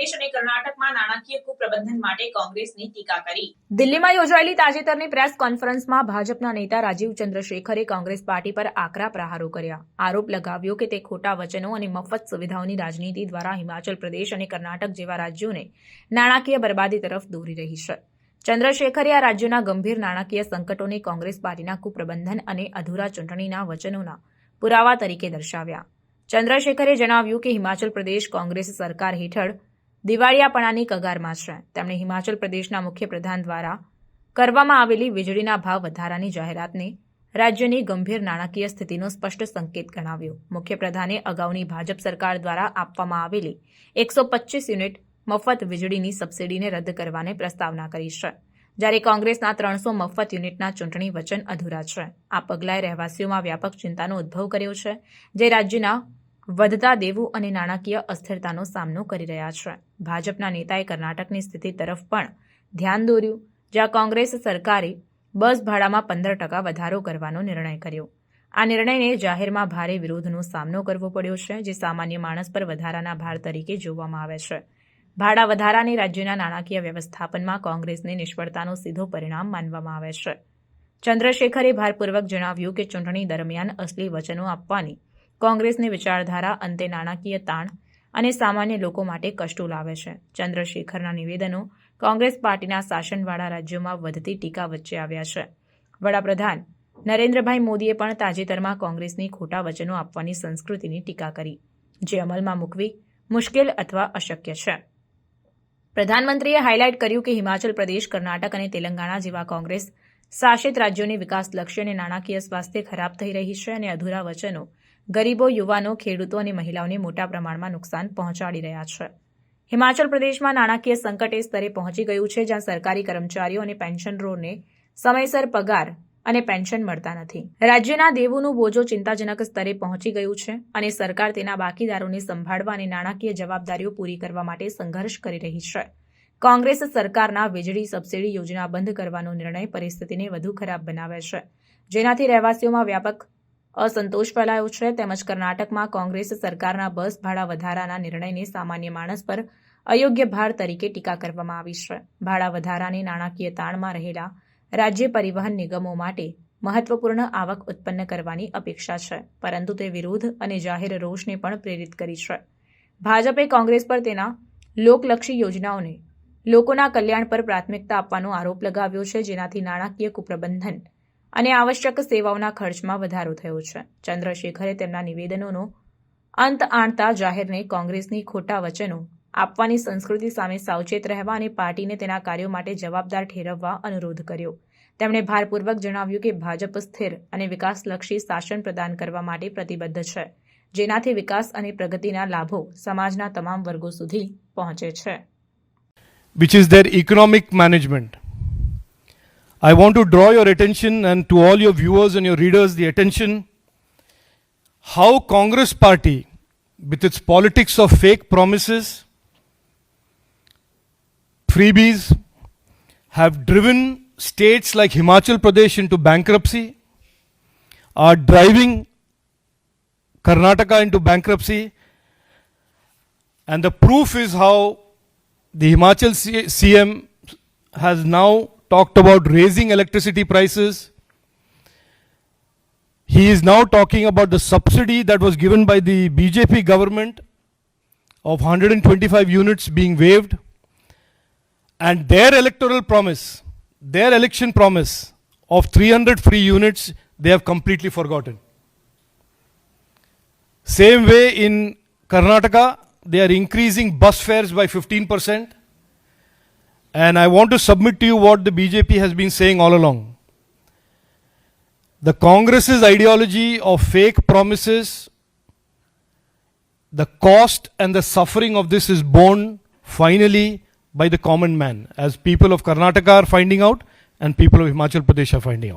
પ્રદેશ અને કર્ણાટકમાં નાણાકીય કુપ્રબંધન માટે કોંગ્રેસની ટીકા કરી. દિલ્હીમાં યોજાયેલી તાજેતરની પ્રેસ કોન્ફરન્સમાં ભાજપના નેતા રાજીવ ચંદ્રશેખરે કોંગ્રેસ પાર્ટી પર આકરા પ્રહારો કર્યા. આરોપ લગાવ્યો કે તે ખોટા વચનો અને મફત સુવિધાઓની રાજનીતિ દ્વારા હિમાચલ પ્રદેશ અને કર્ણાટક જેવા રાજ્યોને નાણાકીય બરબાદી તરફ દોરી રહી છે. ચંદ્રશેખરે આ રાજ્યોના ગંભીર નાણાકીય સંકટોને કોંગ્રેસ પાર્ટીના કુપ્રબંધન અને અધૂરા ચૂંટણીના વચનોના પુરાવા તરીકે દર્શાવ્યા. ચંદ્રશેખરે જણાવ્યું કે હિમાચલ પ્રદેશ કોંગ્રેસ સરકાર હેઠળ દિવાળિયાપણાની કગારમાં છે. તેમણે હિમાચલ પ્રદેશના મુખ્યપ્રધાન દ્વારા કરવામાં આવેલી વીજળીના ભાવ વધારાની જાહેરાતને રાજ્યની ગંભીર નાણાકીય સ્થિતિનો સ્પષ્ટ સંકેત ગણાવ્યો. મુખ્યપ્રધાને અગાઉની ભાજપ સરકાર દ્વારા આપવામાં આવેલી એકસો યુનિટ મફત વીજળીની સબસિડીને રદ કરવાને પ્રસ્તાવના કરી છે. જ્યારે કોંગ્રેસના ત્રણસો મફત યુનિટના ચૂંટણી વચન અધૂરા છે. આ પગલાએ રહેવાસીઓમાં વ્યાપક ચિંતાનો ઉદ્ભવ કર્યો છે, જે રાજ્યના વધતા દેવું અને નાણાકીય અસ્થિરતાનો સામનો કરી રહ્યા છે. ભાજપના નેતાએ કર્ણાટકની સ્થિતિ તરફ પણ ધ્યાન દોર્યું, જ્યાં કોંગ્રેસ સરકારે બસ ભાડામાં પંદર ટકા વધારો કરવાનો નિર્ણય કર્યો. આ નિર્ણયને જાહેરમાં ભારે વિરોધનો સામનો કરવો પડ્યો છે, જે સામાન્ય માણસ પર વધારાના ભાર તરીકે જોવામાં આવે છે. ભાડા વધારાને રાજ્યના નાણાકીય વ્યવસ્થાપનમાં કોંગ્રેસની નિષ્ફળતાનો સીધો પરિણામ માનવામાં આવે છે. ચંદ્રશેખરે ભારપૂર્વક જણાવ્યું કે ચૂંટણી દરમિયાન અસલી વચનો આપવાની કોંગ્રેસની વિચારધારા અંતે નાણાકીય તાણ અને સામાન્ય લોકો માટે કષ્ટો લાવે છે. ચંદ્રશેખરના નિવેદનો કોંગ્રેસ પાર્ટીના શાસનવાળા રાજ્યોમાં વધતી ટીકા વચ્ચે આવ્યા છે. વડાપ્રધાન નરેન્દ્રભાઈ મોદીએ પણ તાજેતરમાં કોંગ્રેસની ખોટા વચનો આપવાની સંસ્કૃતિની ટીકા કરી, જે અમલમાં મૂકવી મુશ્કેલ અથવા અશક્ય છે. પ્રધાનમંત્રીએ હાઇલાઇટ કર્યું કે હિમાચલ પ્રદેશ, કર્ણાટક અને તેલંગાણા જેવા કોંગ્રેસ શાસિત રાજ્યોની વિકાસલક્ષી અને નાણાકીય સ્વાસ્થ્ય ખરાબ થઈ રહી છે અને અધૂરા વચનો ગરીબો, યુવાનો, ખેડૂતો અને મહિલાઓને મોટા પ્રમાણમાં નુકસાન પહોંચાડી રહ્યા છે. હિમાચલ પ્રદેશમાં નાણાકીય સંકટ એ સ્તરે પહોંચી ગયું છે, જ્યાં સરકારી કર્મચારીઓ અને પેન્શનરોને સમયસર પગાર અને પેન્શન મળતા નથી. રાજ્યના દેવુંનું બોજો ચિંતાજનક સ્તરે પહોંચી ગયું છે અને સરકાર તેના બાકીદારોને સંભાળવા અને નાણાકીય જવાબદારીઓ પૂરી કરવા માટે સંઘર્ષ કરી રહી છે. કોંગ્રેસ સરકારના વીજળી સબસિડી યોજના બંધ કરવાનો નિર્ણય પરિસ્થિતિને વધુ ખરાબ બનાવે છે. જેનાથી રહેવાસીઓમાં વ્યાપક અસંતોષ ફેલાયો છે. તેમજ કર્ણાટકમાં કોંગ્રેસ સરકારના બસ ભાડા વધારાના નિર્ણયને સામાન્ય માણસ પર અયોગ્ય ભાર તરીકે ટીકા કરવામાં આવી છે. ભાડા વધારાની નાણાકીય તાણમાં રહેલા રાજ્ય પરિવહન નિગમો માટે મહત્વપૂર્ણ આવક ઉત્પન્ન કરવાની અપેક્ષા છે, પરંતુ તે વિરોધ અને જાહેર રોષને પણ પ્રેરિત કરી છે. ભાજપે કોંગ્રેસ પર તેના લોકલક્ષી યોજનાઓને લોકોના કલ્યાણ પર પ્રાથમિકતા આપવાનો આરોપ લગાવ્યો છે, જેનાથી નાણાકીય કુપ્રબંધન અને આવશ્યક સેવાઓના ખર્ચમાં વધારો થયો છે. ચંદ્રશેખરે તેમના નિવેદનોનો અંત આણતા જાહેરને કોંગ્રેસની ખોટા વચનો આપવાની સંસ્કૃતિ સામે સાવચેત રહેવા અને પાર્ટીને તેના કાર્યો માટે જવાબદાર ઠેરવવા અનુરોધ કર્યો. તેમણે ભારપૂર્વક જણાવ્યું કે ભાજપ સ્થિર અને વિકાસલક્ષી શાસન પ્રદાન કરવા માટે પ્રતિબદ્ધ છે, જેનાથી વિકાસ અને પ્રગતિના લાભો સમાજના તમામ વર્ગો સુધી પહોંચે છે. Which is there economic management. I want to draw your attention and to all your viewers and your readers the attention how Congress party with its politics of fake promises freebies have driven states like Himachal Pradesh into bankruptcy are driving Karnataka into bankruptcy and the proof is how the Himachal C- CM has now talked about raising electricity prices. He is now talking about the subsidy that was given by the BJP government of 125 units being waived. And their electoral promise, their election promise of 300 free units, they have completely forgotten. Same way in Karnataka, they are increasing bus fares by 15%. And I want to submit to you what the BJP has been saying all along. The Congress's ideology of fake promises, the cost and the suffering of this is borne finally by the common man, as people of Karnataka are finding out and people of Himachal Pradesh are finding out.